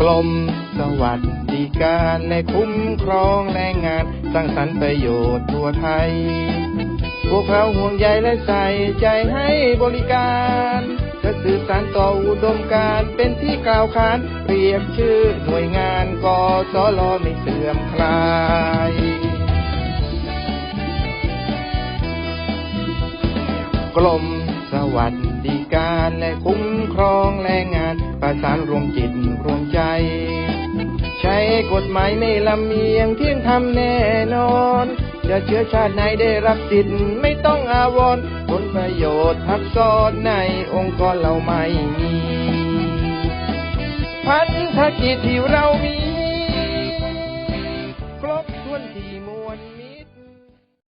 กรมสวัสดิการและคุ้มครองแรงงานสร้างสรรค์ประโยชน์ทั่วไทย พวกเราห่วงใยและใส่ใจให้บริการ จะสื่อสารต่ออุดมการเป็นที่กล่าวขานเรียกชื่อหน่วยงานกสลไม่เสื่อมคลายกรมสวัสดิการและคุ้มครองแรงงาน ประสานรวมจิตรวมใจ กฎหมายไม่ลำเอียงเที่ยงธรรมแน่นอนจะเชื้อชาติไหนได้รับสิทธิ์ไม่ต้องอาวรณ์ผลประโยชน์ทับซ้อนในองค์กรเราไม่มี พันธกิจที่เรามี ครบถ้วนที่มวลมี